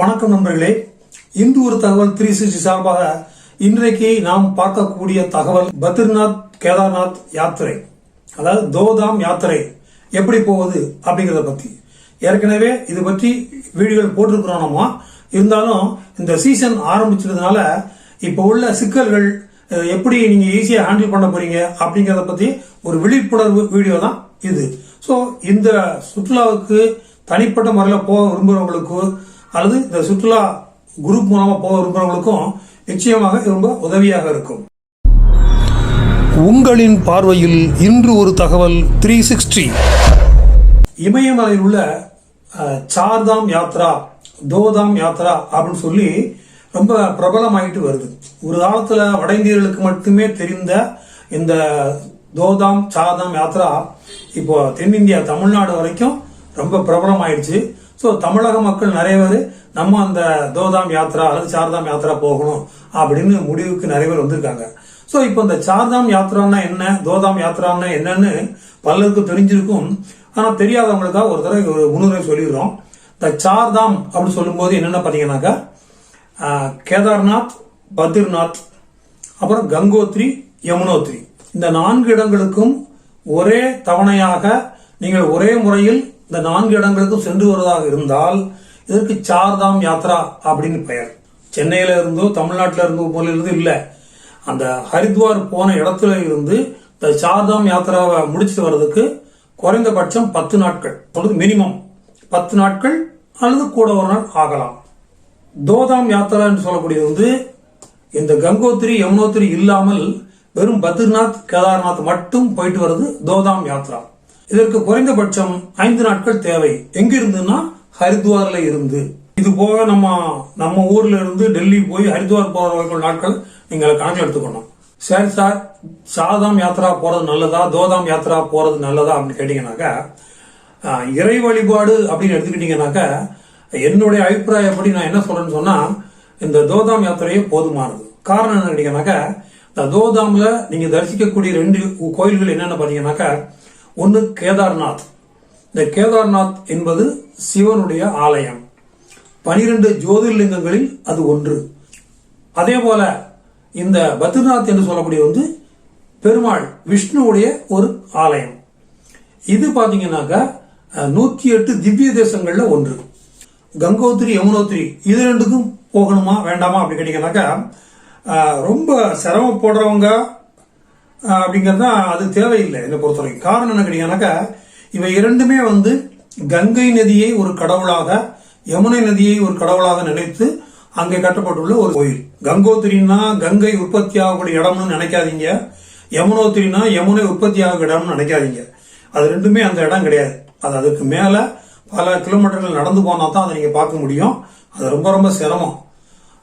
வணக்கம் நண்பர்களே. இந்து ஒரு தகவல் த்ரீ சிக்ஸ்டி சார்பாக இன்றைக்கு நாம் பார்க்கக்கூடிய தகவல் பத்ரிநாத் கேதார்நாத் யாத்திரை. அதாவது தோதாம் யாத்திரை எப்படி போவது அப்படிங்கிறத பத்தி. ஏற்கனவே இது பற்றி வீடியோகள் போட்டிருக்கிறோம் நம்ம. இருந்தாலும் இந்த சீசன் ஆரம்பிச்சதுனால இப்போ உள்ள சிக்கல்கள் எப்படி நீங்க ஈஸியாக ஹேண்டில் பண்ண போறீங்க அப்படிங்கிறத பத்தி ஒரு விழிப்புணர்வு வீடியோ தான் இது. ஸோ இந்த சுற்றுலாவுக்கு தனிப்பட்ட முறையில் போக விரும்புகிறவங்களுக்கு அல்லது இந்த சுற்றுலா குரூப் மூலமா போக விரும்புகிறவங்களுக்கும் நிச்சயமாக ரொம்ப உதவியாக இருக்கும். உங்களின் பார்வையில் இன்று ஒரு தகவல் த்ரீ சிக்ஸ்டி இமயமலையில் உள்ள சார்தாம் யாத்ரா தோதாம் யாத்ரா அப்படின்னு சொல்லி ரொம்ப பிரபலமாயிட்டு வருது. ஒரு காலத்துல வட இந்தியர்களுக்கு மட்டுமே தெரிந்த இந்த தோதாம் சார்தாம் யாத்ரா இப்போ தென்னிந்தியா தமிழ்நாடு வரைக்கும் ரொம்ப பிரபலமாயிடுச்சு. ஸோ தமிழக மக்கள் நிறைய பேர் நம்ம அந்த தோதாம் யாத்ரா அல்லது சார்தாம் யாத்ரா போகணும் அப்படின்னு முடிவுக்கு நிறைய பேர் வந்திருக்காங்க. ஸோ இப்போ இந்த சார்தாம் யாத்ரான்னா என்ன தோதாம் யாத்ரான்னா என்னன்னு பலருக்கு தெரிஞ்சிருக்கும். ஆனால் தெரியாதவங்களுக்காக ஒரு தடவை ஒரு முன்னுரை சொல்லிடுறோம். இந்த சார்தாம் அப்படின்னு சொல்லும்போது என்னென்ன பார்த்தீங்கன்னாக்கா கேதார்நாத் பத்ரிநாத் அப்புறம் கங்கோத்ரி யமுனோத்ரி. இந்த நான்கு இடங்களுக்கும் ஒரே தவணையாக நீங்கள் ஒரே முறையில் இந்த நான்கு இடங்களுக்கும் சென்று வருவதாக இருந்தால் இதற்கு சார்தாம் யாத்ரா அப்படின்னு பெயர். சென்னையில இருந்தோ தமிழ்நாட்டில இருந்தோ போல இருந்து இல்லை. அந்த ஹரித்வார் போன இடத்துல இருந்து இந்த சார்தாம் யாத்திராவை முடிச்சுட்டு வர்றதுக்கு குறைந்தபட்சம் பத்து நாட்கள். சொல்றது மினிமம் பத்து நாட்கள் அல்லது கூட ஒரு நாள் ஆகலாம். தோதாம் யாத்திரா என்று சொல்லக்கூடியது வந்து இந்த கங்கோத்திரி யமுனோத்திரி இல்லாமல் வெறும் பத்ரிநாத் கேதார்நாத் மட்டும் போயிட்டு வர்றது தோதாம் யாத்ரா. இதற்கு குறைந்தபட்சம் ஐந்து நாட்கள் தேவை. எங்க இருந்துன்னா ஹரித்வார்ல இருந்து. இது போக நம்ம நம்ம ஊர்ல இருந்து டெல்லி போய் ஹரித்வார் போற வரைக்கும் நாட்கள் நீங்கள் கணக்கில் எடுத்துக்கணும். சரி சார் சாதாம் யாத்ரா போறது நல்லதா தோதாம் யாத்திரா போறது நல்லதா அப்படின்னு கேட்டீங்கன்னாக்கா இறை வழிபாடு அப்படின்னு எடுத்துக்கிட்டீங்கன்னாக்கா என்னுடைய அபிப்பிராயப்படி நான் என்ன சொல்றேன்னு சொன்னா இந்த தோதாம் யாத்திரையே போதுமானது. காரணம் என்ன கேட்டீங்கன்னாக்கா இந்த தோதாம்ல நீங்க தரிசிக்கக்கூடிய ரெண்டு கோயில்கள் என்னென்ன பாத்தீங்கன்னாக்கா ஒன்று கேதார்நாத். இந்த கேதார்நாத் என்பது சிவனுடைய ஆலயம். பனிரெண்டு ஜோதிர்லிங்கங்களில் அது ஒன்று. அதே போல இந்த பத்ரிநாத் என்று சொல்லக்கூடிய வந்து பெருமாள் விஷ்ணுவுடைய ஒரு ஆலயம். இது பார்த்தீங்கன்னாக்கா நூற்றி நூத்தி எட்டு திவ்ய தேசங்கள்ல ஒன்று. கங்கோத்திரி யமுனோத்திரி இது ரெண்டுக்கும் போகணுமா வேண்டாமா அப்படி கேட்டீங்கன்னாக்கா ரொம்ப சிரமப்படுறவங்க அப்படிங்கிறது தான் அது தேவையில்லை என்னை பொறுத்த வரைக்கும் காரணம் என்ன கேட்டீங்கன்னாக்கா இவை இரண்டுமே வந்து கங்கை நதியை ஒரு கடவுளாக யமுனை நதியை ஒரு கடவுளாக நினைத்து அங்கே கட்டப்பட்டுள்ள ஒரு கோயில். கங்கோத்திரின்னா கங்கை உற்பத்தி ஆகக்கூடிய இடம்னு நினைக்காதீங்க. யமுனோத்திரினா யமுனை உற்பத்தி ஆகக்கூடிய இடம்னு நினைக்காதீங்க. அது ரெண்டுமே அந்த இடம் கிடையாது. அது அதுக்கு மேலே பல கிலோமீட்டர்கள் நடந்து போனால் தான் அதை நீங்கள் பார்க்க முடியும். அது ரொம்ப ரொம்ப சிரமம்.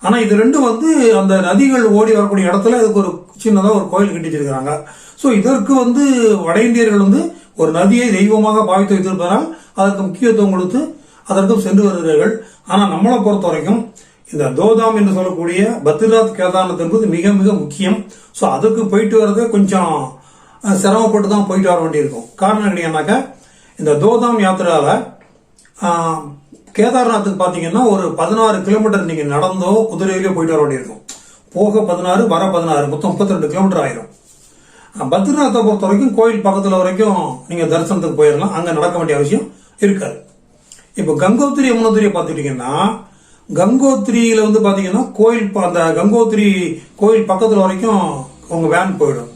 ஆனால் இது ரெண்டும் வந்து அந்த நதிகள் ஓடி வரக்கூடிய இடத்துல அதுக்கு ஒரு சின்னதாக ஒரு கோயில் கட்டி வச்சிருக்கிறாங்க. ஸோ இதற்கு வந்து வட இந்தியர்கள் வந்து ஒரு நதியை தெய்வமாக பாவித்து வைத்திருப்பதனால் அதற்கு முக்கியத்துவம் கொடுத்து அதற்கும் சென்று வருகிறார்கள். ஆனால் நம்மளை பொறுத்த வரைக்கும் இந்த தோதாம் என்று சொல்லக்கூடிய பத்ரிநாத் கேதார்நாத் என்பது மிக மிக முக்கியம். ஸோ அதுக்கு போயிட்டு வரதே கொஞ்சம் சிரமப்பட்டு தான் போயிட்டு வர வேண்டியிருக்கும். காரணம் என்னன்னாக்கா இந்த தோதாம் யாத்திரால கேதார்நாத்துக்கு பார்த்தீங்கன்னா ஒரு பதினாறு கிலோமீட்டர் நீங்க நடந்தோ குதிரையிலோ போயிட்டு வர வேண்டியிருக்கும். போக பதினாறு வர பதினாறு மொத்தம் முப்பத்தி ரெண்டு கிலோமீட்டர் ஆயிரும். பத்ரிநாத்தை பொறுத்த வரைக்கும் கோயில் பக்கத்தில் வரைக்கும் நீங்கள் தரிசனத்துக்கு போயிடலாம் அங்கே நடக்க வேண்டிய அவசியம் இருக்காது. இப்போ கங்கோத்திரி யமுனோத்திரியை பார்த்துட்டீங்கன்னா கங்கோத்திரியில் வந்து பார்த்தீங்கன்னா கோயில் அந்த கங்கோத்திரி கோயில் பக்கத்தில் வரைக்கும் உங்கள் வேன் போயிடும்.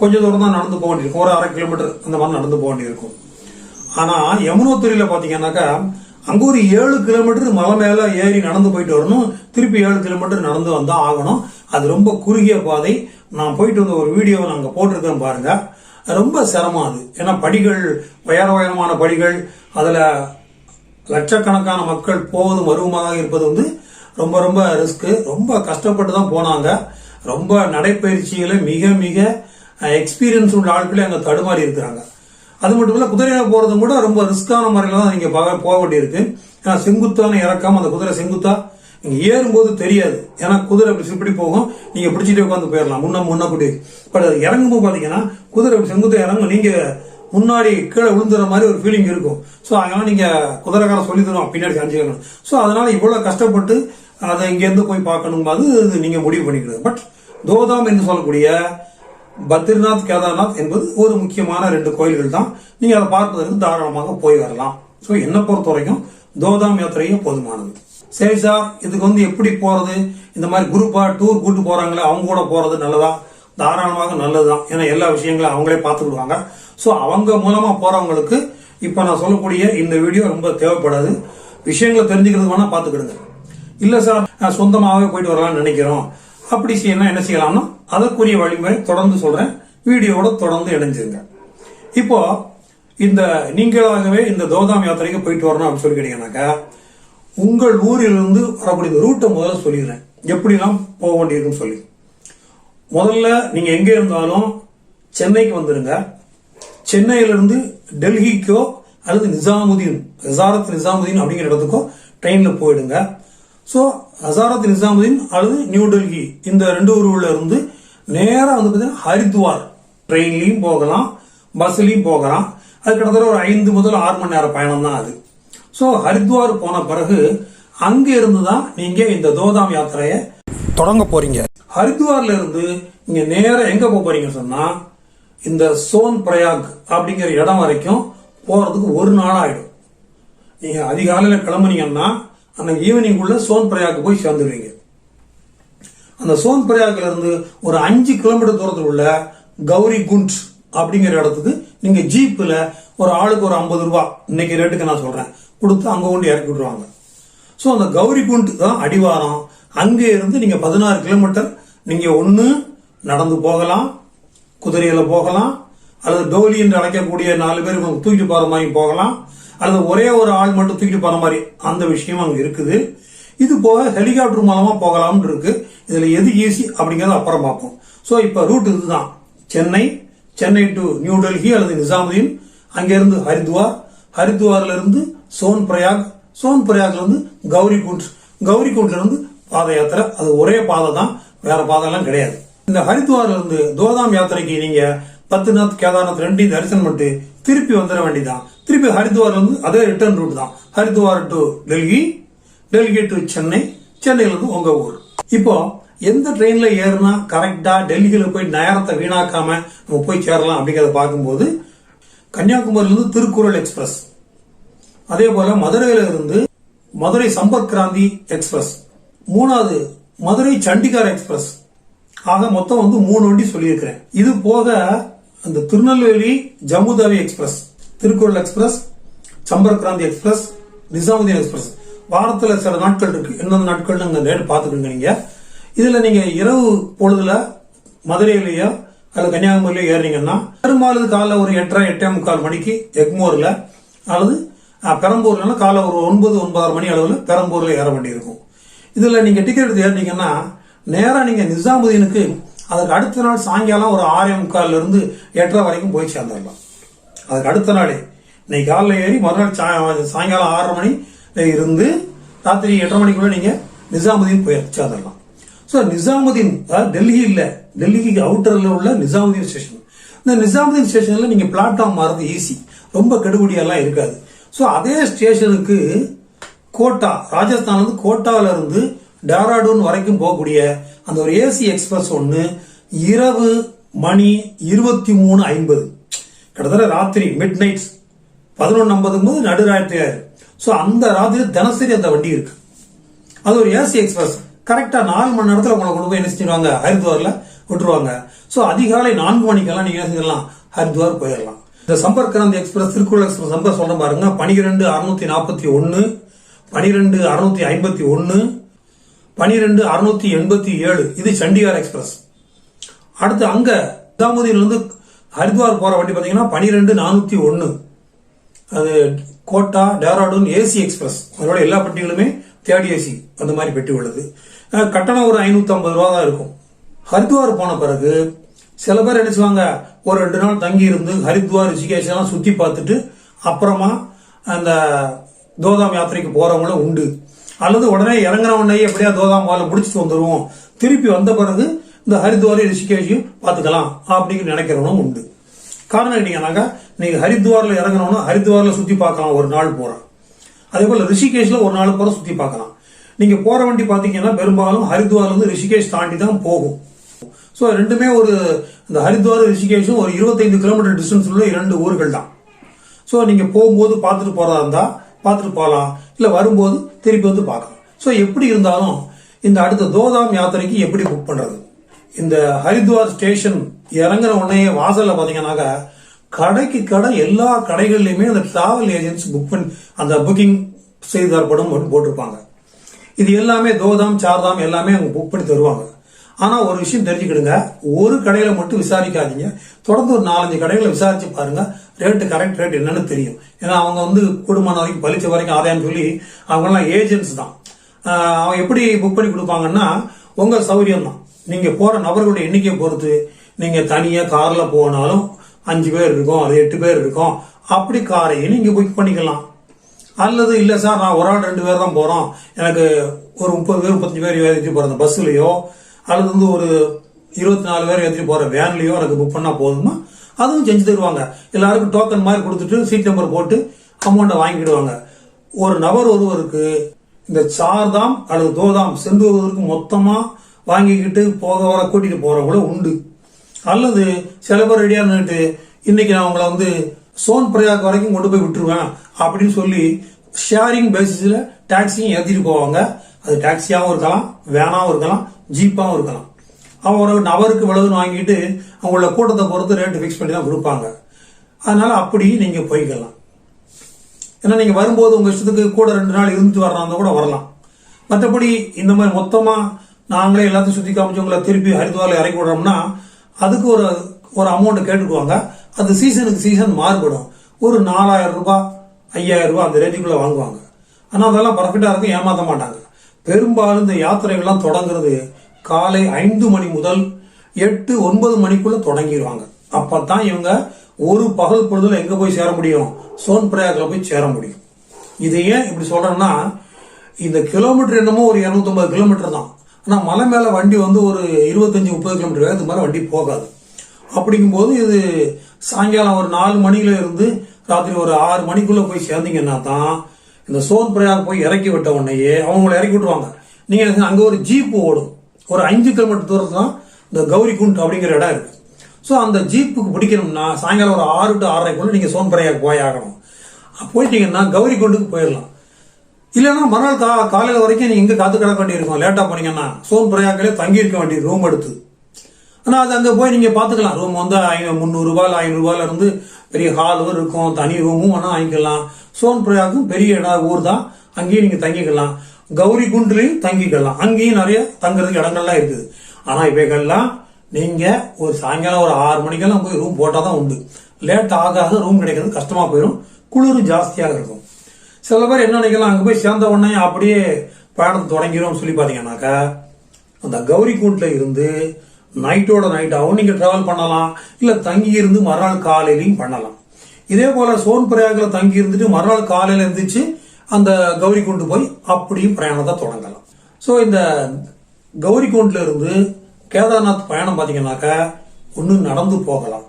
கொஞ்சம் தூரம் தான் நடந்து போக வேண்டியிருக்கும். ஒரு அரை கிலோமீட்டர் அந்த மாதிரி நடந்து போக வேண்டியிருக்கும். ஆனால் யமுனோத்திரியில் பார்த்தீங்கன்னாக்கா அங்கே ஒரு ஏழு கிலோமீட்டர் மலை மேலே ஏறி நடந்து போயிட்டு வரணும். திருப்பி ஏழு கிலோமீட்டர் நடந்து வந்தால் ஆகணும். அது ரொம்ப குறுகிய பாதை. நான் போயிட்டு வந்த ஒரு வீடியோவை நாங்கள் போட்டிருக்கேன் பாருங்கள் ரொம்ப சிரமம் அது. ஏன்னா படிகள் உயர உயரமான படிகள் அதில் லட்சக்கணக்கான மக்கள் போவதும் வருவமாக இருப்பது வந்து ரொம்ப ரொம்ப ரிஸ்க்கு ரொம்ப கஷ்டப்பட்டு தான் போனாங்க. ரொம்ப நடைப்பயிற்சியில் மிக மிக எக்ஸ்பீரியன்ஸ் உள்ள ஆட்களே அங்கே தடுமாறி இருக்கிறாங்க. அது மட்டும் இல்லை குதிரையில் போகிறதும் கூட ரொம்ப ரிஸ்கான முறையில் தான் நீங்கள் பார்க்க போக வேண்டியிருக்கு. ஏன்னா செங்குத்தான இறக்காம அந்த குதிரை செங்குத்தா நீங்கள் ஏறும்போது தெரியாது. ஏன்னா குதிரை அப்படி இப்படி போகும். நீங்கள் பிடிச்சிட்டே உட்காந்து போயிடலாம் முன்ன முன்ன கூட்டி. பட் அது இறங்கும்போது பார்த்தீங்கன்னா குதிரை அப்படி செங்குத்தா இறங்கும். நீங்கள் முன்னாடி கீழே விழுந்துற மாதிரி ஒரு ஃபீலிங் இருக்கும். ஸோ அதனால் நீங்கள் குதிரைக்காரன் சொல்லி தருவோம் பின்னாடி செஞ்சுக்கணும் ஸோ அதனால் இவ்வளோ கஷ்டப்பட்டு அதை இங்கேருந்து போய் பார்க்கணும் அது நீங்கள் முடிவு பண்ணிக்கிறது. பட் தோதாம் என்று சொல்லக்கூடிய பத்ரிநாத் கேதார்நாத் என்பது ஒரு முக்கியமான ரெண்டு கோயில்கள் தான். நீங்க அதை பார்ப்பதற்கு தாராளமாக போய் வரலாம். ஸோ என்னை பொறுத்த வரைக்கும் தோதாம் யாத்திரையும் போதுமானது. சரி சார் இதுக்கு வந்து எப்படி போறது? இந்த மாதிரி குரூப்பா டூர் கூட்டு போறாங்களே அவங்க கூட போறது நல்லதா? தாராளமாக நல்லதுதான். ஏன்னா எல்லா விஷயங்களும் அவங்களே பார்த்துக்கிடுவாங்க. ஸோ அவங்க மூலமா போறவங்களுக்கு இப்போ நான் சொல்லக்கூடிய இந்த வீடியோ ரொம்ப தேவைப்படாது. விஷயங்களை தெரிஞ்சுக்கிறது வேணா பார்த்துக்கிடுங்க. இல்ல சார் நான் சொந்தமாகவே போயிட்டு வரலாம்னு நினைக்கிறோம். அப்படி செய்யணும் என்ன செய்யலாம்னா அதற்குரிய வழிமுறை தொடர்ந்து சொல்றேன். வீடியோவோட தொடர்ந்து இணைஞ்சிருங்க. இப்போ இந்த நீங்களாகவே இந்த தோதாம் யாத்திரைக்கு போயிட்டு வரணும் அப்படின்னு சொல்லி கேட்டீங்கன்னாக்கா உங்கள் ஊரிலிருந்து வரக்கூடிய ரூட்டை முதல்ல சொல்லிடுறேன். எப்படிலாம் போக வேண்டியிருக்குன்னு சொல்லி. முதல்ல நீங்க எங்க இருந்தாலும் சென்னைக்கு வந்துருங்க. சென்னையிலிருந்து டெல்லிக்கோ அல்லது நிசாமுதீன் ஹசாரத் நிசாமுதீன் அப்படிங்கிற இடத்துக்கோ ட்ரெயினில் போயிடுங்க. ஸோ ஹசாரத் நிசாமுதீன் அல்லது நியூ டெல்லி இந்த ரெண்டு ஊர்ல இருந்து நேராக வந்து பார்த்தீங்கன்னா ஹரித்வார் ட்ரெயின்லையும் போகலாம் பஸ்லயும் போகலாம். அது கிட்டத்தட்ட ஒரு ஐந்து முதல் ஆறு மணி நேரம் பயணம் தான் அது. ஸோ ஹரித்வார் போன பிறகு அங்கே இருந்து தான் நீங்கள் இந்த தோதாம் யாத்திரையை தொடங்க போறீங்க. ஹரித்வார்ல இருந்து நீங்கள் நேராக எங்க போக போறீங்க சொன்னா இந்த சோன் பிரயாக் அப்படிங்கிற இடம் வரைக்கும் போறதுக்கு ஒரு நாள் ஆயிடும். நீங்கள் அதிகாலையில் கிளம்புனீங்கன்னா அன்னைக்கு ஈவினிங் உள்ள சோன் பிரயாக் போய் சேர்ந்துருவீங்க. அந்த சோன் இருந்து ஒரு அஞ்சு கிலோமீட்டர் தூரத்தில் உள்ள கௌரி குண்ட் அப்படிங்கிற இடத்துக்கு நீங்க ஜீப்ல ஒரு ஆளுக்கு ஒரு ஐம்பது ரூபா. இன்னைக்கு ரேட்டுக்கு நான் சொல்றேன். கொடுத்து அங்க கொண்டு இறக்கி விடுவாங்க ஸோ அந்த கௌரி குண்ட் தான் அடிவாரம். அங்கே இருந்து நீங்க பதினாறு கிலோமீட்டர். நீங்க ஒன்று நடந்து போகலாம். குதிரையில போகலாம். அல்லது டோலி என்று அழைக்கக்கூடிய நாலு பேர் தூக்கிட்டு போற மாதிரி போகலாம். அல்லது ஒரே ஒரு ஆள் மட்டும் தூக்கிட்டு போற மாதிரி அந்த விஷயம் அங்கே இருக்குது. இது போக ஹெலிகாப்டர் மூலமா போகலாம்னு இருக்கு. இதுல எது ஈஸி அப்படிங்கறத அப்புறம் பார்ப்போம். ஸோ இப்போ ரூட் இதுதான். சென்னை சென்னை டு நியூ டெல்லி அல்லது நிசாமுதீன் அங்கிருந்து ஹரித்வார். ஹரித்வார்ல இருந்து சோன் பிரயாக் சோன் பிரயாக்ல இருந்து கௌரி குண்ட் கௌரி குண்ட்ல இருந்து பாத யாத்திரை. அது ஒரே பாதை தான் வேற பாதை எல்லாம் கிடையாது. இந்த ஹரித்வார்ல இருந்து தோதாம் யாத்திரைக்கு நீங்க பத்ரிநாத் கேதார்நாத் ரெண்டையும் தரிசனம் பண்ணிட்டு திருப்பி வந்துட வேண்டியதான் திருப்பி ஹரித்வார்ல இருந்து அதே ரிட்டர்ன் ரூட் தான். ஹரித்வார் டு டெல்லி டெல்லி டு சென்னை சென்னையிலேருந்து உங்க ஊர். இப்போ எந்த ட்ரெயின்ல ஏறினா கரெக்டா டெல்லியில போய் நேரத்தை வீணாக்காம நம்ம போய் சேரலாம் அப்படிங்கறத பார்க்கும்போது கன்னியாகுமரியிலிருந்து திருக்குறள் எக்ஸ்பிரஸ் அதே போல மதுரையில இருந்து மதுரை சம்பர்க் கிராந்தி எக்ஸ்பிரஸ் மூணாவது மதுரை சண்டிகார் எக்ஸ்பிரஸ் ஆக மொத்தம் வந்து மூணு வண்டி சொல்லியிருக்கிறேன். இது போக அந்த Tirunelveli Jammu Tawi express Tirukkural express Sampark Kranti express Nizamuddin express வாரத்தில் சில நாட்கள் இருக்கு. எந்தெந்த நாட்கள் அங்க ரேட் பாத்துக்கோங்க நீங்க. இதுல நீங்க இரவு பொழுதுல மதுரையிலேயோ அல்லது கன்னியாகுமரியிலயோ ஏறினீங்கன்னா பெரும்பாலும் காலைல ஒரு எட்டரை எட்டே முக்கால் மணிக்கு எக்மோர்ல அல்லது அஹ், பெரம்பூர்ல காலை ஒரு ஒன்பது ஒன்பதரை மணி அளவில் பெரம்பூர்ல ஏற வேண்டியிருக்கும். இதுல நீங்க டிக்கெட் எடுத்து ஏறினீங்கன்னா நேராக நீங்க நிசாமுதீனுக்கு அதுக்கு அடுத்த நாள் சாயங்காலம் ஒரு ஆறே முக்கால்ல இருந்து எட்டரை வரைக்கும் போய் சேர்ந்துடலாம் அதுக்கு அடுத்த நாளே இன்னைக்கு காலைல ஏறி மறுநாள் சாயங்காலம் ஆறரை மணி இருந்து ராத்திரி எட்டரை மணிக்குள்ள நீங்க நிசாமுதீன் போய் சேர்ந்துடலாம் ஸோ நிசாமுதீன் அதாவது டெல்லி இல்லை டெல்லிக்கு அவுட்டரில் உள்ள நிசாமுதீன் ஸ்டேஷன் இந்த நிசாமுதீன் ஸ்டேஷனில் நீங்கள் பிளாட்ஃபார்ம் மாறுறது ஈஸி ரொம்ப கெடுபடியெல்லாம் இருக்காது. ஸோ அதே ஸ்டேஷனுக்கு கோட்டா ராஜஸ்தான்லேருந்து கோட்டாவிலிருந்து இருந்து டேராடூன் வரைக்கும் போகக்கூடிய அந்த ஒரு ஏசி எக்ஸ்பிரஸ் ஒன்று இரவு மணி இருபத்தி மூணு ஐம்பது. கிட்டத்தட்ட ராத்திரி மிட் நைட்ஸ் பதினொன்று ஐம்பதும் போது நடுராத்திரி ஆயிரும். ஸோ அந்த ராத்திரி தினசரி அந்த வண்டி இருக்கு. அது ஒரு ஏசி எக்ஸ்பிரஸ். கரெக்டாக நாலு மணி நேரத்தில் உங்களை கொண்டு போய் என்ன செஞ்சிருவாங்க? ஹரித்வாரில் விட்டுருவாங்க. ஸோ அதிகாலை நான்கு மணிக்கெல்லாம் நீங்கள் என்ன செஞ்சிடலாம்? ஹரித்வார் போயிடலாம். இந்த Sampark Kranti express Tirukkural express number சொல்ல பாருங்க. பனிரெண்டு அறுநூத்தி நாற்பத்தி ஒன்று பனிரெண்டு அறுநூத்தி ஐம்பத்தி ஒன்று பனிரெண்டு அறுநூத்தி எண்பத்தி ஏழு. இது சண்டிகார் எக்ஸ்பிரஸ். அடுத்து அங்க நிசாமுதீன்ல ஹரித்வார் போற வண்டி பார்த்தீங்கன்னா பனிரெண்டு நானூத்தி ஒன்று அது கோட்டா டேராடூன் ஏசி எக்ஸ்பிரஸ். அதோட எல்லா பெட்டிகளுமே தேர்ட் ஏசி அந்த மாதிரி பெட்டி உள்ளது கட்டணம் ஒரு ஐநூத்தி ஐம்பது ரூபா தான் இருக்கும். ஹரித்வார் போன பிறகு சில பேர் என்ன செய்வாங்க ஒரு ரெண்டு நாள் தங்கி இருந்து ஹரித்வார் ரிஷிகேஷ் எல்லாம் சுத்தி பார்த்துட்டு அப்புறமா அந்த தோதாம் யாத்திரைக்கு போறவங்களும் உண்டு. அல்லது உடனே இறங்குறவனே எப்படியா தோதாம் வாழை பிடிச்சிட்டு வந்துருவோம். திருப்பி வந்த பிறகு இந்த ஹரித்வாரையும் ரிஷிகேஷையும் பார்த்துக்கலாம் அப்படின்னு நினைக்கிறவனும் உண்டு. காரணம் என்னீங்கன்னாக்கா நீங்க ஹரித்வாரில் இறங்கணும்னா ஹரித்வாரில் சுத்தி பார்க்கலாம் ஒரு நாள் போறோம் அதே போல ரிஷிகேஷ்ல ஒரு நாள் போற சுத்தி பார்க்கலாம். நீங்க போற வண்டி பாத்தீங்கன்னா பெரும்பாலும் ஹரித்வார்ல இருந்து ரிஷிகேஷ் தாண்டி தான் போகும். ஸோ ரெண்டுமே ஒரு இந்த ஹரித்வார் ரிஷிகேஷும் ஒரு 25 கிலோமீட்டர் டிஸ்டன்ஸ் உள்ள இரண்டு ஊர்கள் தான். ஸோ நீங்க போகும்போது பார்த்துட்டு போறதா இருந்தா பார்த்துட்டு போகலாம். இல்லை வரும்போது திருப்பி வந்து பார்க்கலாம். ஸோ எப்படி இருந்தாலும் இந்த அடுத்த தோதாம் யாத்திரைக்கு எப்படி புக் பண்றது? இந்த ஹரித்வார் ஸ்டேஷன் இறங்குற உடனே வாசல்ல பாத்தீங்கன்னாக்கா கடைக்கு கடை எல்லா கடைகள்லயுமே அந்த டிராவல் ஏஜென்ட்ஸ் புக் பண்ணி அந்த புக்கிங் செய்து தரப்படும் அப்படின்னு போட்டிருப்பாங்க. இது எல்லாமே தோதாம் சார்தாம் எல்லாமே அவங்க புக் பண்ணி தருவாங்க. ஆனா ஒரு விஷயம் தெரிஞ்சுக்கிடுங்க ஒரு கடையில மட்டும் விசாரிக்காதீங்க. தொடர்ந்து ஒரு நாலஞ்சு கடைகளை விசாரிச்சு பாருங்க ரேட்டு கரெக்ட் ரேட் என்னன்னு தெரியும். ஏன்னா அவங்க வந்து குடும்பம் வரைக்கும் பழிச்ச வரைக்கும் ஆதாயம்னு சொல்லி அவங்க எல்லாம் ஏஜென்ட்ஸ் தான் அவங்க எப்படி புக் பண்ணி கொடுப்பாங்கன்னா உங்க சௌரியம் தான் நீங்கள் போகிற நபர்களுடைய எண்ணிக்கையை பொறுத்து நீங்கள் தனியாக காரில் போனாலும் அஞ்சு பேர் இருக்கும் அது எட்டு பேர் இருக்கும். அப்படி காரையும் நீங்கள் புக் பண்ணிக்கலாம். அல்லது இல்லை சார் நான் ஒரு ஆள் ரெண்டு பேர் தான் போகிறோம் எனக்கு ஒரு முப்பது பேர் முப்பத்தஞ்சு பேர் ஏற்றிட்டு போகிற அந்த அல்லது வந்து ஒரு இருபத்தி நாலு பேர் ஏற்றிட்டு போகிற வேன்லேயோ எனக்கு புக் பண்ணால் போதுமா அதுவும் செஞ்சு தருவாங்க. எல்லாருக்கும் டோக்கன் மாதிரி கொடுத்துட்டு சீட் நம்பர் போட்டு அமௌண்ட்டை வாங்கிடுவாங்க. ஒரு நபர் ஒருவருக்கு இந்த சார்தாம் அல்லது தோதாம் சென்று வருவதற்கு மொத்தமாக வாங்கிக்கிட்டு போக வர போகிற கூட உண்டு. அல்லது சில பேர் ரெடியா நின்றுட்டு இன்னைக்கு நான் உங்களை வந்து சோன் பிரயாக் வரைக்கும் கொண்டு போய் விட்டுருவேன் அப்படின்னு சொல்லி ஷேரிங் பேசிஸில் டாக்ஸியும் ஏற்றிட்டு போவாங்க. அது டாக்ஸியாகவும் இருக்கலாம் வேனாகவும் இருக்கலாம் ஜீப்பாகவும் இருக்கலாம். அவங்க ஒரு நபருக்கு விளவுன்னு வாங்கிட்டு அவங்களோட கூட்டத்தை பொறுத்து ரேட்டு ஃபிக்ஸ் பண்ணி தான் கொடுப்பாங்க. அதனால அப்படி நீங்கள் போய்க்கலாம். ஏன்னா நீங்கள் வரும்போது உங்கள் இஷ்டத்துக்கு கூட ரெண்டு நாள் இருந்துட்டு வர்றாங்க கூட வரலாம். மற்றபடி இந்த மாதிரி மொத்தமாக நாங்களே எல்லாத்தையும் சுற்றி காமிச்சு உங்களை திருப்பி ஹரித்வாரில் இறக்கி விடுறோம்னா அதுக்கு ஒரு ஒரு அமௌண்ட்டை கேட்டுக்குவாங்க. அது சீசனுக்கு சீசன் மாறுபடும். ஒரு நாலாயிரம் ரூபாய் ஐயாயிரம் ரூபாய் அந்த ரேஞ்சுக்குள்ளே வாங்குவாங்க. ஆனால் அதெல்லாம் பர்ஃபெக்டாக இருக்கும் ஏமாற்ற மாட்டாங்க. பெரும்பாலும் இந்த யாத்திரைகள்லாம் தொடங்குறது காலை ஐந்து மணி முதல் எட்டு ஒன்பது மணிக்குள்ளே தொடங்கிடுவாங்க அப்போ தான் இவங்க ஒரு பகல் பொழுதில் எங்கே போய் சேர முடியும்? சோன் பிரயாகில் போய் சேர முடியும். இது ஏன் இப்படி சொல்கிறேன்னா இந்த கிலோமீட்டர் என்னமோ ஒரு 250 கிலோமீட்டர் தான். ஆனால் மலை மேலே வண்டி வந்து ஒரு இருபத்தஞ்சி முப்பது கிலோமீட்டர் வேகத்துக்கு மேலே வண்டி போகாது. அப்படிங்கும்போது இது சாயங்காலம் ஒரு நாலு மணியில இருந்து ராத்திரி ஒரு ஆறு மணிக்குள்ளே போய் சேர்ந்தீங்கன்னா தான் இந்த சோன் பிரயாக் போய் இறக்கி விட்ட உடனேயே அவங்கள இறக்கி விட்டுருவாங்க. நீங்கள் அங்கே ஒரு ஜீப்பு ஓடும். ஒரு அஞ்சு கிலோமீட்டர் தூரத்தில் தான் இந்த கௌரி குண்ட் அப்படிங்கிற இடம் இருக்குது ஸோ அந்த ஜீப்புக்கு பிடிக்கணும்னா சாயங்காலம் ஒரு ஆறு டு ஆறரைக்குள்ளே நீங்கள் சோன் போய் ஆகணும். போயிட்டீங்கன்னா கௌரி குண்டுக்கு போயிடலாம். இல்லைன்னா மறுநாள் கா காலையில் வரைக்கும் நீங்கள் இங்கே காத்து கிடக்க வேண்டியிருக்கும். லேட்டாக போனீங்கன்னா சோன் பிரயாக்கிலே தங்கியிருக்க வேண்டிய ரூம் எடுத்து. ஆனால் அது அங்கே போய் நீங்கள் பார்த்துக்கலாம் ரூம் வந்து ஐ- முந்நூறு ரூபாய் இருந்து பெரிய ஹாலும் இருக்கும் தனி ரூமும் வேணால் வாங்கிக்கலாம். சோன் பிரயாக்கும் பெரிய இடம் ஊர் தான். அங்கேயும் நீங்கள் தங்கிக்கலாம். கௌரி குண்டுலையும் தங்கிக்கலாம். அங்கேயும் நிறைய தங்குறதுக்கு இடங்கள்லாம் இருக்குது. ஆனால் இவைகள்லாம் நீங்கள் ஒரு சாயங்காலம் ஒரு ஆறு மணிக்கெல்லாம் போய் ரூம் போட்டால் தான் உண்டு. லேட் ஆகாத ரூம் கிடைக்கிறது கஷ்டமாக போயிடும் குளிர் ஜாஸ்தியாக இருக்கும். சில பேர் என்ன நினைக்கலாம் அங்கே போய் சேர்ந்த உடனே அப்படியே பயணம் தொடங்கிடும் சொல்லி பார்த்தீங்கன்னாக்கா அந்த கௌரி கூண்ட்ல இருந்து நைட்டோட நைட்டாகவும் நீங்கள் ட்ராவல் பண்ணலாம் இல்லை தங்கி இருந்து மறுநாள் காலையிலையும் பண்ணலாம். இதே போல் சோன் பிரயாகில் தங்கி இருந்துட்டு மறுநாள் காலையில் இருந்துச்சு அந்த கௌரி குண்டு போய் அப்படியும் பிரயாணத்தை தொடங்கலாம். ஸோ இந்த கௌரி குண்ட்ல இருந்து கேதார்நாத் பயணம் பார்த்தீங்கன்னாக்கா ஒன்று நடந்து போகலாம்.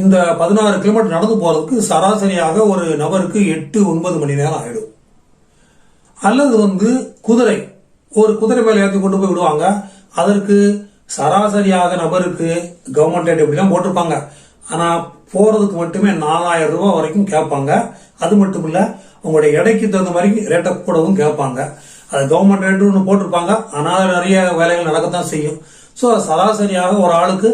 இந்த பதினாறு கிலோமீட்டர் நடந்து போகிறதுக்கு சராசரியாக ஒரு நபருக்கு எட்டு ஒன்பது மணி நேரம் ஆகிடும் அல்லது வந்து குதிரை ஒரு குதிரை மேலே ஏற்றி கொண்டு போய் விடுவாங்க. அதற்கு சராசரியாக நபருக்கு கவர்மெண்ட் ரேட் எப்படிலாம் போட்டிருப்பாங்க. ஆனால் போகிறதுக்கு மட்டுமே நாலாயிரம் ரூபாய் வரைக்கும் கேட்பாங்க. அது மட்டும் இல்லை உங்களுடைய எடைக்கு தகுந்த மாதிரி ரேட்டை கூடவும் கேட்பாங்க. அது கவர்மெண்ட் ரேட்டு ஒன்று போட்டிருப்பாங்க. ஆனால் நிறைய வேலைகள் நடக்கத்தான் செய்யும். ஸோ சராசரியாக ஒரு ஆளுக்கு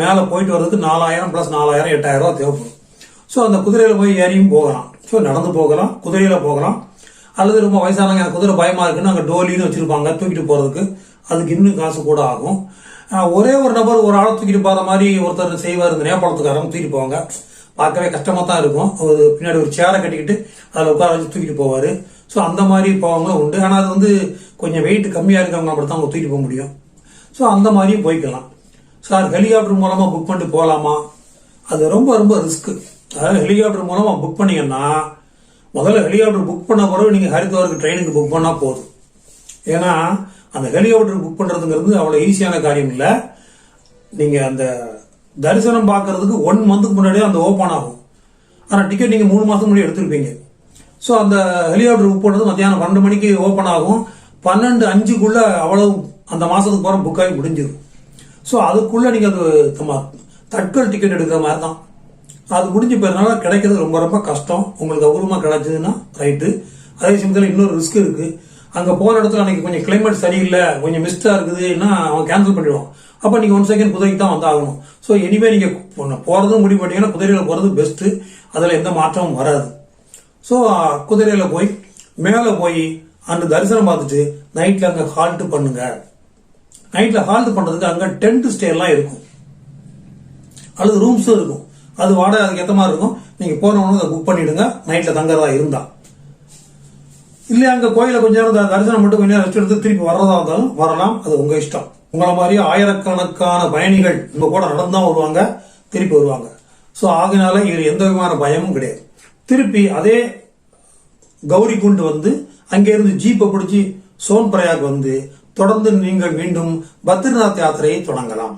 மேலே போயிட்டு வர்றதுக்கு நாலாயிரம் ப்ளஸ் நாலாயிரம் எட்டாயிரம் ரூபா தேவைப்படும். ஸோ அந்த குதிரையில் போய் ஏறியும் போகலாம். ஸோ நடந்து போகலாம். குதிரையில் போகலாம். அல்லது ரொம்ப வயசானவங்க எனக்கு குதிரை பயமாக இருக்குன்னு அங்கே டோலின்னு வச்சுருப்பாங்க தூக்கிட்டு போகிறதுக்கு அதுக்கு இன்னும் காசு கூட ஆகும். ஒரே ஒரு நபர் ஒரு ஆளை தூக்கிட்டு போகிற மாதிரி ஒருத்தர் செய்வார் இந்த நேபாளத்துக்காரங்க தூக்கிட்டு போவாங்க. பார்க்கவே கஷ்டமாக தான் இருக்கும். ஒரு பின்னாடி ஒரு சேரை கட்டிக்கிட்டு அதில் உட்கார வச்சு தூக்கிட்டு போவார். ஸோ அந்த மாதிரி போவாங்களும் உண்டு. ஆனால் அது வந்து கொஞ்சம் வெயிட் கம்மியாக இருக்கவங்க மட்டும் தான் அவங்க தூக்கிட்டு போக முடியும். ஸோ அந்த மாதிரியும் போய்க்கலாம். சார் ஹெலிகாப்டர் மூலமா புக் பண்ணிட்டு போகலாமா அது ரொம்ப ரொம்ப ரிஸ்க் அதாவது ஹெலிகாப்டர் மூலமா புக் பண்ணீங்கன்னா முதல்ல ஹெலிகாப்டர் புக் பண்ண பிறகு நீங்க ஹரித்வாருக்கு ட்ரெயினுக்கு புக் பண்ணா போதும். ஏன்னா அந்த ஹெலிகாப்டர் புக் பண்றதுங்கிறது அவ்வளவு ஈஸியான காரியம் இல்லை. நீங்க அந்த தரிசனம் பார்க்கறதுக்கு ஒன் மந்த்துக்கு முன்னாடியே அந்த ஓப்பன் ஆகும். ஆனால் டிக்கெட் நீங்கள் மூணு மாதத்துக்கு முன்னாடி எடுத்திருப்பீங்க. ஸோ அந்த ஹெலிகாப்டர் புக் பண்ணுறது மத்தியானம் பன்னெண்டு மணிக்கு ஓப்பன் ஆகும். பன்னெண்டு அஞ்சுக்குள்ளே அவ்வளவு அந்த மாதத்துக்கு போகிற புக் ஆகி முடிஞ்சிடும் ஸோ அதுக்குள்ளே நீங்கள் அது நம்ம தட்கல் டிக்கெட் எடுக்கிற மாதிரி தான் அது முடிஞ்சு போயிருந்தால கிடைக்கிறது ரொம்ப ரொம்ப கஷ்டம். உங்களுக்கு அபூர்வமாக கிடைச்சதுன்னா ரைட்டு அதே சமயத்தில் இன்னொரு ரிஸ்க் இருக்குது அங்கே போகிற இடத்துல அன்றைக்கி கொஞ்சம் கிளைமேட் சரியில்லை கொஞ்சம் மிஸ்டாக இருக்குதுன்னா அவன் கேன்சல் பண்ணிடுவான். அப்போ நீங்கள் ஒன் செகண்ட் குதிரைக்கு தான் வந்தாகணும். ஸோ இனிமே நீங்கள் போகிறதும் முடிவு பண்ணீங்கன்னா குதிரையில் போகிறது பெஸ்ட்டு அதில் எந்த மாற்றமும் வராது. ஸோ குதிரையில் போய் மேலே போய் அந்த தரிசனம் பார்த்துட்டு நைட்டில் அங்கே ஹால்ட்டு பண்ணுங்கள் நைட்டில் ஹால்ட் பண்றதுக்கு அங்கே டென்ட் ஸ்டே எல்லாம் இருக்கும். அல்லது ரூம்ஸும் இருக்கும். அது வாடகை அதுக்கு ஏற்ற மாதிரி இருக்கும். நீங்கள் போனவங்க அதை புக் பண்ணிடுங்க. நைட்டில் தங்குறதா இருந்தா. இல்லை அங்கே கோயில கொஞ்ச நேரம் தரிசனம் மட்டும் கொஞ்ச நேரம் ரெஸ்ட் எடுத்து திருப்பி வர்றதா இருந்தாலும் வரலாம். அது உங்க இஷ்டம். உங்களை மாதிரி ஆயிரக்கணக்கான பயணிகள் உங்க கூட நடந்து தான் வருவாங்க திருப்பி வருவாங்க. ஸோ ஆகினால இது எந்த விதமான பயமும் கிடையாது. திருப்பி அதே கௌரி குண்டு வந்து அங்கிருந்து ஜீப்பை பிடிச்சி சோன் பிரயாக் வந்து தொடர்ந்து நீங்கள் மீண்டும் பத்ரிநாத் யாத்திரையை தொடங்கலாம்.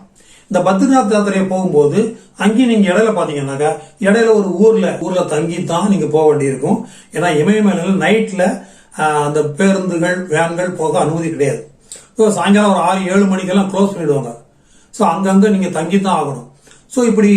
இந்த பத்ரிநாத் யாத்திரையை போகும்போது அங்கேயும் நீங்க இடையில பாத்தீங்கன்னாக்கா இடையில ஒரு ஊர்ல ஊர்ல தங்கி தான் நீங்க போக வேண்டியிருக்கும். ஏன்னா இமயமலையில் நைட்ல அந்த பேருந்துகள் வேன்கள் போக அனுமதி கிடையாது. ஸோ சாயங்காலம் ஒரு ஆறு ஏழு மணிக்கெல்லாம் க்ளோஸ் பண்ணிடுவாங்க. ஸோ அங்கங்க நீங்க தங்கி தான் ஆகணும். ஸோ இப்படி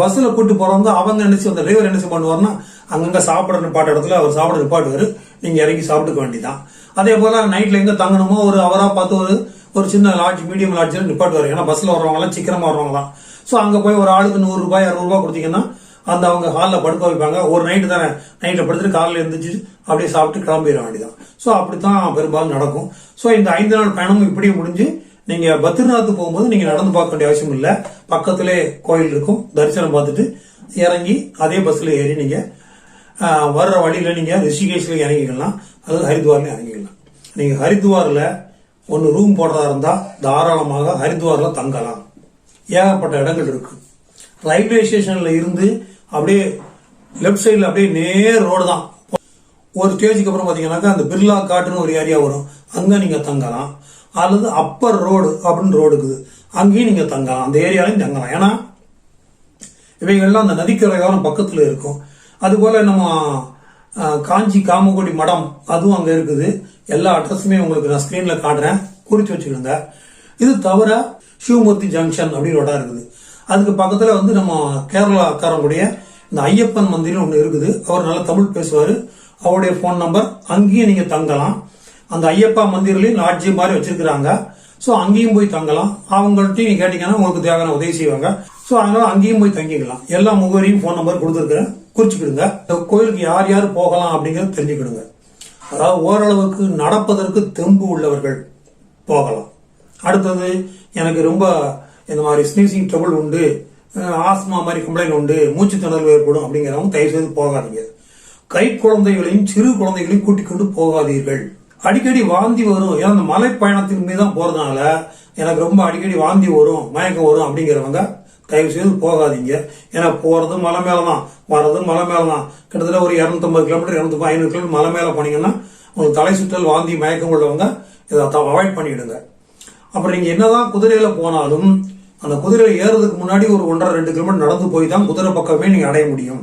பஸ்ஸில் கூட்டு போறவங்க அவங்க நினைச்சு அந்த டிரைவர் என்ன பண்ணுவார்னா அங்கங்க சாப்பிட்ற நிப்பாட்ட இடத்துல அவர் சாப்பிட வரும் நீங்க இறங்கி சாப்பிட்டுக்க வேண்டிதான் அதே போல நைட்ல எங்க தங்கணுமோ ஒரு அவரா பார்த்து ஒரு ஒரு சின்ன லாட்ஜ் மீடியம் லாட்ஜில் நிப்பாட்டுவாரு ஏன்னா பஸ்ல வரவங்களாம் எல்லாம் சீக்கிரமா வர்றவங்க தான் ஸோ அங்க போய் ஒரு ஆளுக்கு நூறு ரூபாய் ரூபாய் கொடுத்தீங்கன்னா அந்த அவங்க ஹாலில் படுக்க வைப்பாங்க. ஒரு நைட்டு தானே. நைட்டில் படுத்துட்டு காலையில் எழுந்திரிச்சு அப்படியே சாப்பிட்டு கிளம்பிட வேண்டியதான் ஸோ அப்படித்தான் பெரும்பாலும் நடக்கும். ஸோ இந்த ஐந்து நாள் பயணமும் இப்படியே முடிஞ்சு நீங்க பத்ரிநாத் போகும்போது நீங்க நடந்து பார்க்க வேண்டிய அவசியம் இல்லை. பக்கத்திலே கோயில் இருக்கும். தரிசனம் பார்த்துட்டு இறங்கி அதே பஸ்ல ஏறி நீங்க வர்ற வழியில நீங்க ரிஷிகேஷ்ல இறங்கிக்கலாம். அல்லது ஹரித்வார்ல இறங்கிக்கலாம் நீங்கள் ஹரித்வார்ல ஒன்று ரூம் போடுறதா இருந்தால் தாராளமாக ஹரித்வார்ல தங்கலாம். ஏகப்பட்ட இடங்கள் இருக்குது ரயில்வே ஸ்டேஷனில் இருந்து அப்படியே லெஃப்ட் சைடில் அப்படியே நேர் ரோடு தான். ஒரு ஸ்டேஜுக்கு அப்புறம் பார்த்தீங்கன்னாக்கா அந்த பிர்லா காட்டுன்னு ஒரு ஏரியா வரும். அங்கே நீங்கள் தங்கலாம். அல்லது அப்பர் ரோடு அப்படின்னு ரோடு இருக்குது. அங்கேயும் நீங்கள் தங்கலாம். அந்த ஏரியாலையும் தங்கலாம். ஏன்னா இவைகள்லாம் அந்த நதிக்கரையோரம் பக்கத்தில் இருக்கும். அதுபோல் நம்ம காஞ்சி காமகோடி மடம் அதுவும் அங்கே இருக்குது. எல்லா அட்ரஸுமே உங்களுக்கு நான் ஸ்க்ரீனில் காட்டுறேன். குறித்து வச்சுக்கிடுங்க. இது தவிர சிவமூர்த்தி ஜங்ஷன் அப்படின்னு இடம் இருக்குது. அதுக்கு பக்கத்தில் வந்து நம்ம கேரளாக்காரங்களுடைய இந்த ஐயப்பன் மந்திரம் ஒன்று இருக்குது. அவர் நல்லா தமிழ் பேசுவார். அவருடைய ஃபோன் நம்பர் அங்கேயும் நீங்கள் தங்கலாம். அந்த ஐயப்பா மந்திரிலையும் லாட்ஜி மாதிரி வச்சிருக்கிறாங்க. ஸோ அங்கேயும் போய் தங்கலாம். அவங்கள்ட்டையும் நீங்கள் கேட்டீங்கன்னா உங்களுக்கு தேவையான உதவி செய்வாங்க. ஸோ அதனால் அங்கேயும் போய் தங்கிக்கலாம். எல்லா முகவரியும் ஃபோன் நம்பர் கொடுத்துருக்குறேன். குறிச்சுக்கிடுங்க. இந்த கோயிலுக்கு யார் யார் போகலாம் அப்படிங்கறத தெரிஞ்சுக்கிடுங்க. அதாவது ஓரளவுக்கு நடப்பதற்கு தெம்பு உள்ளவர்கள் போகலாம். அடுத்தது எனக்கு ரொம்ப இந்த மாதிரி ஸ்னீசிங் ட்ரபுள் உண்டு ஆஸ்மா மாதிரி கம்ப்ளைண்ட் உண்டு மூச்சு திணறல் ஏற்படும் அப்படிங்கிறவங்க தயவு செய்து போகாதீங்க. கை குழந்தைகளையும் சிறு குழந்தைகளையும் கூட்டிக் கொண்டு போகாதீர்கள். அடிக்கடி வாந்தி வரும். ஏன்னா அந்த மலை பயணத்தின் மீது தான் போறதுனால எனக்கு ரொம்ப அடிக்கடி வாந்தி வரும் மயக்கம் வரும் அப்படிங்கிறவங்க தயவு செய்து போகாதீங்க. ஏன்னா போகிறது மலை மேலே தான் வர்றது மலை மேலே தான் கிட்டத்தட்ட ஒரு இரநூத்தம்பது கிலோமீட்டர் இரநூத்தி ஐநூறு கிலோமீட்டர் மலை மேலே போனீங்கன்னா உங்களுக்கு தலை சுற்றல் வாந்தி மயக்கம் உள்ளவங்க இதை அவாய்ட் பண்ணிவிடுங்க அப்புறம் நீங்க என்னதான் குதிரையில் போனாலும் அந்த குதிரையில் ஏறுறதுக்கு முன்னாடி ஒரு ஒன்றரை ரெண்டு கிலோமீட்டர் நடந்து போய் தான் குதிரை பக்கமே நீங்கள் அடைய முடியும்.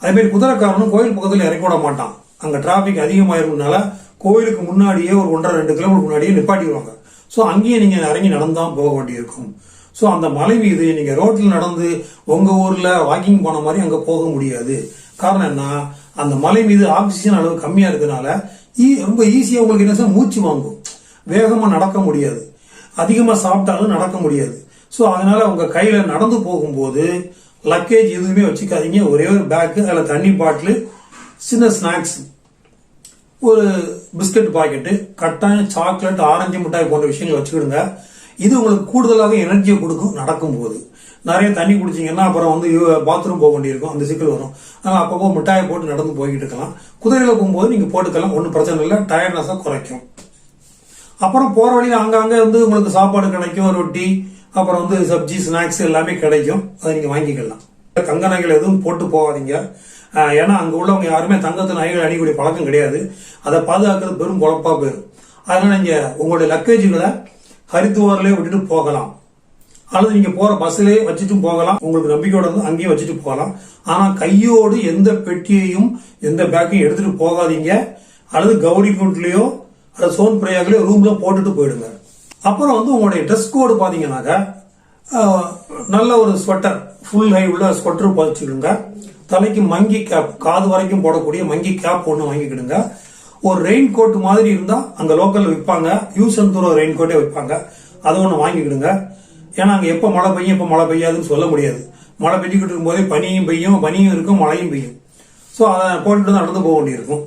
அதேமாரி குதிரைக்காரனும் கோயில் பக்கத்தில் இறக்கி விட மாட்டான். அங்கே டிராஃபிக் அதிகமாயிருக்கனால கோயிலுக்கு முன்னாடியே ஒரு ஒன்றரை ரெண்டு கிலோமீட்டர் முன்னாடியே நிப்பாட்டிடுவாங்க. ஸோ அங்கேயே நீங்கள் இறங்கி நடந்து தான் போக வேண்டியிருக்கும். ஸோ அந்த மலை மீது நீங்கள் ரோட்டில் நடந்து உங்கள் ஊரில் வாக்கிங் போன மாதிரி அங்கே போக முடியாது. காரணம் என்ன? அந்த மலை மீது ஆக்சிஜன் அளவு கம்மியாக இருக்கிறதுனால ஈ- ரொம்ப ஈஸியாக உங்களுக்கு என்ன மூச்சு வாங்கும். வேகமாக நடக்க முடியாது. அதிகமாக சாப்பிட்டாலும் நடக்க முடியாது. ஸோ அதனால் உங்கள் கையில் நடந்து போகும்போது லக்கேஜ் எதுவுமே வச்சுக்காதீங்க. ஒரே ஒரு பேக்கு அதில் தண்ணி பாட்டில் சின்ன ஸ்நாக்ஸ் ஒரு பிஸ்கட் பாக்கெட்டு கட்டாயம் சாக்லேட் ஆரஞ்சு மிட்டாய் போன்ற விஷயங்களை வச்சுக்கிடுங்க. இது உங்களுக்கு கூடுதலாக எனர்ஜியை கொடுக்கும் நடக்கும்போது. நிறைய தண்ணி குடிச்சிங்கன்னா அப்புறம் வந்து பாத்ரூம் போக வேண்டியிருக்கும் அந்த சிக்கல் வரும். அதனால் அப்பப்போ மிட்டாயை போட்டு நடந்து போய்கிட்டு இருக்கலாம். குதிரையில் போகும்போது நீங்கள் போட்டுக்கலாம் ஒன்றும் பிரச்சனை இல்லை டயர்ட்னஸாக குறைக்கும். அப்புறம் போகிற வழியில் அங்கங்கே வந்து உங்களுக்கு சாப்பாடு கிடைக்கும் ரொட்டி அப்புறம் வந்து சப்ஜி ஸ்நாக்ஸ் எல்லாமே கிடைக்கும். அதை நீங்கள் வாங்கிக்கலாம். தங்க நகைகள் எதுவும் போட்டு போகாதீங்க. ஏன்னா அங்கே உள்ளவங்க யாருமே தங்கத்து நகைகள் அணிக்கூடிய பழக்கம் கிடையாது. அதை பாதுகாக்கிறது பெரும் குழப்பாக போயிடும். அதனால் நீங்கள் உங்களுடைய லக்கேஜுகளை ஹரித்துவாரிலே விட்டுட்டு போகலாம். அல்லது நீங்க போற பஸ்ஸிலே வச்சுட்டும் போகலாம். உங்களுக்கு நம்பிக்கையோட இருந்து அங்கேயே வச்சுட்டு போகலாம். ஆனா கையோடு எந்த பெட்டியையும் எந்த பேக்கையும் எடுத்துட்டு போகாதீங்க. அல்லது கௌரி குண்ட்லயோ அல்லது சோன் பிரயாக்லயோ ரூம்ல போட்டுட்டு போயிடுங்க. அப்புறம் வந்து உங்களுடைய ட்ரெஸ் கோடு பாத்தீங்கன்னாக்கா நல்ல ஒரு ஸ்வெட்டர் ஃபுல் ஹை உள்ள ஸ்வெட்டர் பதிச்சுடுங்க தலைக்கு மங்கி கேப் காது வரைக்கும் போடக்கூடிய மங்கி கேப் ஒன்று வாங்கிக்கிடுங்க. ஒரு ரெயின் கோட் மாதிரி இருந்தா அங்க லோக்கல்ல விற்பாங்க. யூஸ் அண்ட் த்ரோ ரெயின் கோட்டே விற்பாங்க. அதை ஒன்று வாங்கிக்கிடுங்க. ஏன்னா அங்கே எப்போ மழை பெய்யும் எப்போ மழை பெய்யாதுன்னு சொல்ல முடியாது. மழை பெஞ்சிக்கிட்டு இருக்கும்போதே பனியும் பெய்யும் பனியும் இருக்கும் மழையும் பெய்யும். ஸோ அதை போட்டுட்டு தான் நடந்து போக வேண்டியிருக்கும்.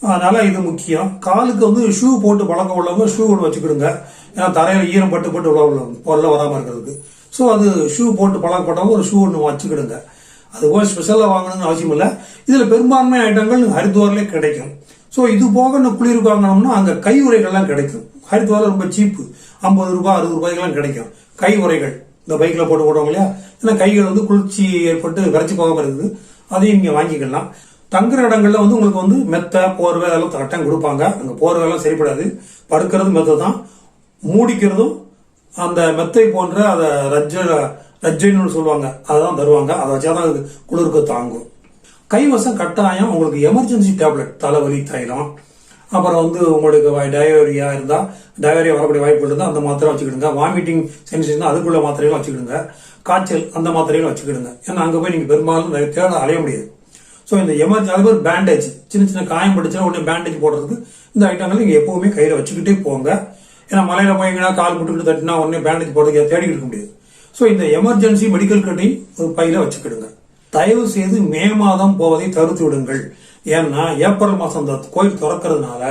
அதனால இது முக்கியம். காலுக்கு வந்து ஷூ போட்டு பழக்கம் உள்ளவங்க ஷூ ஒன்று வச்சுக்கிடுங்க. ஏன்னா தரையில் ஈரம் பட்டு பட்டு உள்ள பொருளை வராமல் இருக்கிறதுக்கு. ஸோ அது ஷூ போட்டு பழக்கப்பட்டவங்க ஒரு ஷூ ஒன்று வச்சுக்கிடுங்க. அது போய் ஸ்பெஷலாக வாங்கணும்னு அவசியம் இல்லை. இதில் பெரும்பான்மை ஐட்டங்கள் ஹரித்வார்லேயே கிடைக்கும். ஸோ இது போக இன்னும் குளிர் வாங்கினோம்னா அங்கே கை உரைகள்லாம் கிடைக்கும். ஹரித்வாரில் ரொம்ப சீப்பு. ஐம்பது ரூபாய் அறுபது ரூபாய்க்கெல்லாம் கிடைக்கும். கை உரைகள் இந்த பைக்கில் போட்டு போடுவாங்க இல்லையா? ஏன்னா கைகள் வந்து குளிர்ச்சி ஏற்பட்டு விரைச்சி போகாமல் இருக்குது. அதையும் இங்கே வாங்கிக்கலாம். தங்குற இடங்கள்ல வந்து உங்களுக்கு வந்து மெத்த போர்வை அதெல்லாம் கரெக்டாக கொடுப்பாங்க. அங்கே போர்வைலாம் சரிப்படாது. படுக்கிறது மெத்த தான். மூடிக்கிறதும் அந்த மெத்தை போன்ற அதை ரஜ ரஜைன்னு சொல்லுவாங்க. அததான் தருவாங்க. அதை வச்சாதான் அது குளிருக்கு தாங்கும். கைவசம் கட்டாயம் உங்களுக்கு எமர்ஜென்சி டேப்லெட் தலைவலி தைலம். அப்புறம் வந்து உங்களுக்கு டயரியா இருந்தால் டயரியா வரக்கூடிய வாய்ப்பு இருந்தால் அந்த மாத்திரை வச்சுக்கிடுங்க. வாமிட்டிங் சென்சேஷன் அதுக்குள்ள மாத்திரைகளும் வச்சுக்கிடுங்க. காய்ச்சல் அந்த மாத்திரைகளும் வச்சுக்கிடுங்க. ஏன்னா அங்கே போய் நீங்கள் பெரும்பாலும் தேட அலைய முடியாது. ஸோ இந்த எமர்ஜென்சி அது பேர் பேண்டேஜ் சின்ன சின்ன காயம் பட்டுச்சுன்னா உடனே பேண்டேஜ் போடுறதுக்கு இந்த ஐட்டங்கள் நீங்கள் எப்பவுமே கையில் வச்சுக்கிட்டே போங்க. ஏன்னா மலையில போயிங்கன்னா கால் முட்டுக்கிட்டு தட்டினா உடனே பேண்டேஜ் போடுறதுக்கு தேடிக்கிட்டு இருக்க முடியாது. ஸோ இந்த எமர்ஜென்சி மெடிக்கல் கிட்டையும் ஒரு பையில வச்சுக்கிடுங்க. தயவு செய்து மே மாதம் போவதை தடுத்து விடுங்கள் ஏன்னா ஏப்ரல் மாதம் அந்த கோயில் திறக்கிறதுனால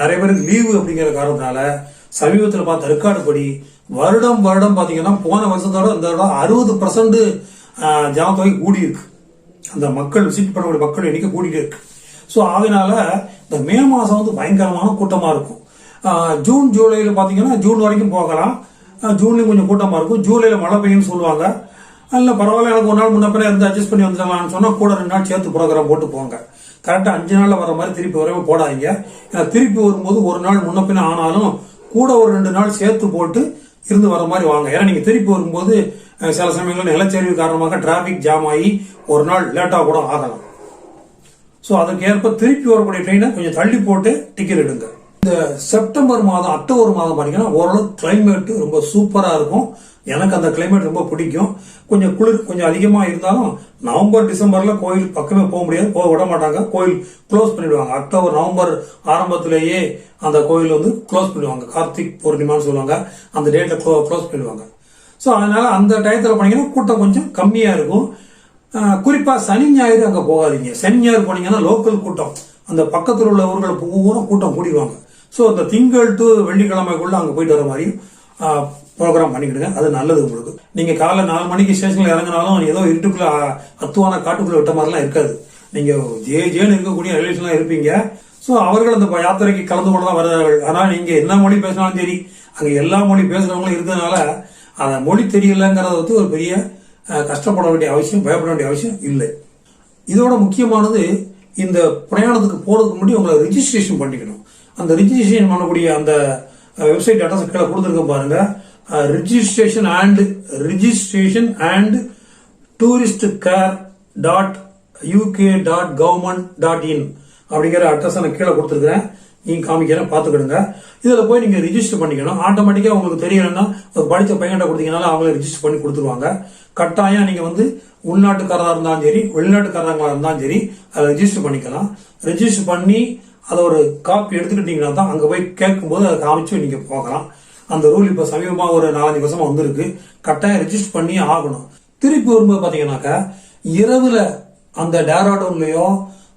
நிறைய பேருக்கு லீவு அப்படிங்கிற காரணத்தினால சமீபத்தில் பார்த்த ரெக்கார்டு படி வருடம் வருடம் பார்த்தீங்கன்னா போன வருஷத்தோட இந்த வருடம் அறுபது பர்சன்ட் ஜனத்தொகை கூடி இருக்கு அந்த மக்கள் விசிட் பண்ணக்கூடிய மக்கள் எண்ணிக்கை கூடியிருக்கு இருக்கு. ஸோ அதனால இந்த மே மாதம் வந்து பயங்கரமான கூட்டமாக இருக்கும். ஜூன் ஜூலையில் பார்த்தீங்கன்னா ஜூன் வரைக்கும் போகலாம். ஜூன்லேயும் கொஞ்சம் கூட்டமாக இருக்கும். ஜூலையில் மழை பெய்யும்னு சொல்லுவாங்க. இல்லை பரவாயில்ல எனக்கு ஒரு நாள் முன்ன இருந்து அட்ஜஸ்ட் பண்ணி வந்துடலாம்னு சொன்னால் கூட ரெண்டு நாள் சேர்த்து ப்ரோக்ராம் போட்டு போங்க. கரெக்டாக அஞ்சு நாளில் வர மாதிரி திருப்பி வரவே போடாதீங்க. ஏன்னா திருப்பி வரும்போது ஒரு நாள் முன்னப்பின ஆனாலும் கூட ஒரு ரெண்டு நாள் சேர்த்து போட்டு இருந்து வர மாதிரி வாங்க. ஏன்னா நீங்கள் திருப்பி வரும்போது சில சமயங்களில் நிலச்சரிவு காரணமாக டிராஃபிக் ஜாம் ஆகி ஒரு நாள் லேட்டாக கூட ஆகலாம். ஸோ அதுக்கு ஏற்ப திருப்பி வரக்கூடிய ட்ரெயினை கொஞ்சம் தள்ளி போட்டு டிக்கெட் எடுங்க. இந்த செப்டம்பர் மாதம் அக்டோபர் மாதம் பார்த்தீங்கன்னா ஓரளவு கிளைமேட் ரொம்ப சூப்பராக இருக்கும். எனக்கு அந்த கிளைமேட் ரொம்ப பிடிக்கும். கொஞ்சம் குளிர் கொஞ்சம் அதிகமாக இருந்தாலும் நவம்பர் டிசம்பரில் கோயில் பக்கமே போக முடியாது. போக விட மாட்டாங்க. கோயில் க்ளோஸ் பண்ணிடுவாங்க. அக்டோபர் நவம்பர் ஆரம்பத்திலேயே அந்த கோயில் வந்து க்ளோஸ் பண்ணிடுவாங்க. கார்த்திக் பூர்ணிமான்னு சொல்லுவாங்க. அந்த டேட்டை க்ளோஸ் பண்ணிடுவாங்க. ஸோ அதனால் அந்த டயத்தில் போனீங்கன்னா கூட்டம் கொஞ்சம் கம்மியாக இருக்கும். குறிப்பாக சனி ஞாயிறு அங்கே போகாதீங்க. சனி ஞாயிறு போனீங்கன்னா லோக்கல் கூட்டம். அந்த பக்கத்தில் உள்ள ஊர்கள் பூரா கூட்டம் கூடிடுவாங்க. ஸோ அந்த திங்கள் டு வெள்ளிக்கிழமைக்குள்ள அங்கே போயிட்டு வர மாதிரி ப்ரோக்ராம் பண்ணிக்கிடுங்க. அது நல்லது உங்களுக்கு. நீங்க காலைல நாலு மணிக்கு ஸ்டேஷன்ல இறங்கினாலும் ஏதோ இருட்டுக்குள்ள அத்துவான காட்டுக்குள்ள விட்ட மாதிரிலாம் இருக்காது. நீங்க ஜே ஜேன்னு இருக்கக்கூடிய ரிலேஷன்லாம் இருப்பீங்க. ஸோ அவர்கள் அந்த யாத்திரைக்கு கலந்து கொண்டு தான் வருகிறார்கள். ஆனால் நீங்க என்ன மொழி பேசினாலும் சரி அங்கே எல்லா மொழி பேசுறவங்களும் இருக்கிறதுனால அந்த மொழி தெரியலங்கிறத வந்து ஒரு பெரிய கஷ்டப்பட வேண்டிய அவசியம் பயப்பட வேண்டிய அவசியம் இல்லை. இதோட முக்கியமானது இந்த பிரயாணத்துக்கு போறதுக்கு முன்னாடி உங்களை ரிஜிஸ்ட்ரேஷன் பண்ணிக்கணும். அந்த ரிஜிஸ்ட்ரேஷன் பண்ணக்கூடிய அந்த வெப்சைட் அட்ரஸ் கீழே கொடுத்துருக்க பாருங்க. Registration and registration and tourist care dot UK dot government dot in அப்படிங்கிற அட்ரஸ் நான் கீழே கொடுத்துருக்கிறேன். நீங்க காமிக்கிறேன் பார்த்துக்கிடுங்க. இதில் போய் நீங்க ரிஜிஸ்டர் பண்ணிக்கணும். ஆட்டோமேட்டிக்காக உங்களுக்கு தெரியலன்னா படித்த பையன்கிட்ட கொடுத்தீங்கனால அவங்களே ரிஜிஸ்டர் பண்ணி கொடுத்துருவாங்க. கட்டாயம் நீங்க வந்து உள்நாட்டுக்காரராக இருந்தாலும் சரி வெளிநாட்டுக்காரங்களா இருந்தாலும் சரி அதை ரெஜிஸ்டர் பண்ணிக்கலாம். ரெஜிஸ்டர் பண்ணி அதை ஒரு காப்பி எடுத்துக்கிட்டீங்கன்னா தான் அங்கே போய் கேட்கும்போது அதை காமிச்சு நீங்கள் போகலாம் அந்த ரூல் இப்போ சமீபமாக ஒரு நாலஞ்சு வருஷமாக வந்திருக்கு. கட்டாயம் ரெஜிஸ்டர் பண்ணி ஆகணும். திருப்பி வரும்போது பார்த்தீங்கன்னாக்கா இரவில் அந்த டேராடூன்லயோ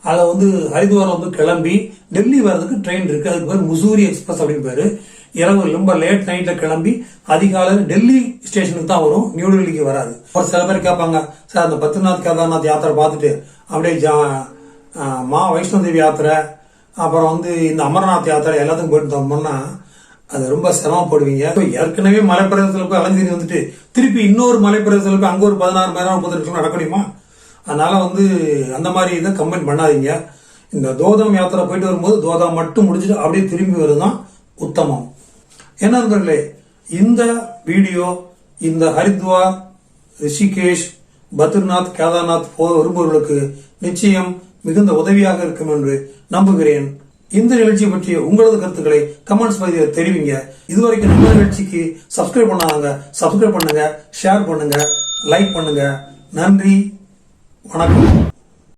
அதை வந்து ஹரித்வாரம் வந்து கிளம்பி டெல்லி வர்றதுக்கு ட்ரெயின் இருக்குது அதுக்கு பேர் முசூரி எக்ஸ்பிரஸ் அப்படின்னு பேர். இரவு ரொம்ப லேட் நைட்டில் கிளம்பி அதிகாலையில் டெல்லி ஸ்டேஷனுக்கு தான் வரும். நியூ டெல்லிக்கு வராது. ஒரு சில பேர் கேட்பாங்க சார் அந்த பத்ரிநாத் கேதார்நாத் யாத்திரை பார்த்துட்டு அப்படியே ஜா- மா வைஷ்ணோ தேவி யாத்திரை அப்புறம் வந்து இந்த அமர்நாத் யாத்திரை எல்லாத்துக்கும் போயிட்டு வந்தோம்னா அது ரொம்ப சிரமப்படுவீங்க. இப்போ ஏற்கனவே மலைப்பிரதேசத்தில் போய் அலைஞ்சி வந்துட்டு திருப்பி இன்னொரு மலைப்பிரதேசத்தில் போய் அங்கே ஒரு பதினாறு மணி நேரம் முப்பது நிமிஷம் நடக்க முடியுமா அதனால வந்து அந்த மாதிரி இதை கம்பைன் பண்ணாதீங்க. இந்த தோதம் யாத்திரை போயிட்டு வரும்போது தோதம் மட்டும் முடிச்சுட்டு அப்படியே திரும்பி வருதான் உத்தமம். என்ன நண்பர்களே இந்த வீடியோ இந்த ஹரித்வார் ரிஷிகேஷ் பத்ரிநாத் கேதார்நாத் போக வருபவர்களுக்கு நிச்சயம் மிகுந்த உதவியாக இருக்கும் என்று நம்புகிறேன். இந்த நிகழ்ச்சி பற்றிய உங்களது கருத்துக்களை கமெண்ட்ஸ் பகுதியில் தெரிவிங்க. இதுவரைக்கும் நம்ம நிகழ்ச்சிக்கு சப்ஸ்கிரைப் பண்ணாதாங்க சப்ஸ்கிரைப் பண்ணுங்க ஷேர் பண்ணுங்க லைக் பண்ணுங்க. நன்றி வணக்கம்.